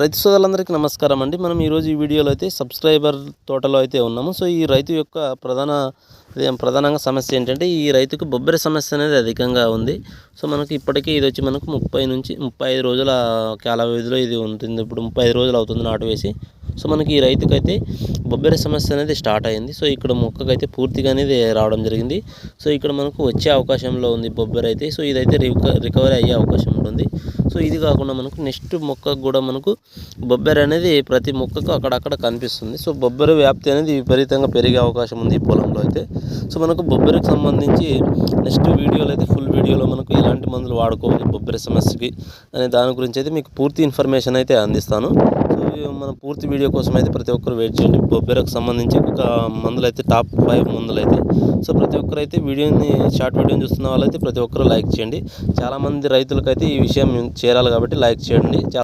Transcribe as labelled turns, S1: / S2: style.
S1: రైతు సోదరులందరికీ నమస్కారం అండి. మనం ఈరోజు ఈ వీడియోలో అయితే సబ్స్క్రైబర్ తోటలో అయితే ఉన్నాము. సో ఈ రైతు యొక్క ప్రధాన ప్రధానంగా సమస్య ఏంటంటే ఈ రైతుకు బొబ్బరి సమస్య అనేది అధికంగా ఉంది. సో మనకి ఇప్పటికీ ఇది వచ్చి మనకు ముప్పై నుంచి ముప్పై ఐదు రోజుల కాల వ్యవధిలో ఇది ఉంటుంది. ఇప్పుడు ముప్పై ఐదు రోజులు అవుతుంది నాటు వేసి. సో మనకి ఈ రైతుకైతే బొబ్బరి సమస్య అనేది స్టార్ట్ అయింది. సో ఇక్కడ మొక్కకైతే పూర్తిగా అనేది రావడం జరిగింది. సో ఇక్కడ మనకు వచ్చే అవకాశంలో ఉంది బొబ్బరి అయితే. సో ఇదైతే రిక రికవరీ అయ్యే అవకాశం ఉంటుంది. సో ఇది కాకుండా మనకు నెక్స్ట్ మొక్కకు కూడా మనకు బొబ్బరి అనేది ప్రతి మొక్కకు అక్కడక్కడ కనిపిస్తుంది. సో బొబ్బరి వ్యాప్తి అనేది విపరీతంగా పెరిగే అవకాశం ఉంది ఈ పొలంలో అయితే. సో మనకు బొబ్బరికి సంబంధించి నెక్స్ట్ వీడియోలో అయితే ఫుల్ వీడియోలో మనకు ఎలాంటి మందులు వాడుకోవాలి బొబ్బరి సమస్యకి అనే దాని గురించి అయితే మీకు పూర్తి ఇన్ఫర్మేషన్ అయితే అందిస్తాను. సో మన పూర్తి వీడియో కోసం అయితే ప్రతి ఒక్కరు వెయిట్ చేయండి. బొబ్బెరకు సంబంధించి ఒక మందులు అయితే టాప్ ఫైవ్ మందులు అయితే సో ప్రతి ఒక్కరు అయితే వీడియోని షార్ట్ వీడియోని చూస్తున్న వాళ్ళైతే ప్రతి ఒక్కరు లైక్ చేయండి. చాలామంది రైతులకైతే ఈ విషయం చేరాలి కాబట్టి లైక్ చేయండి.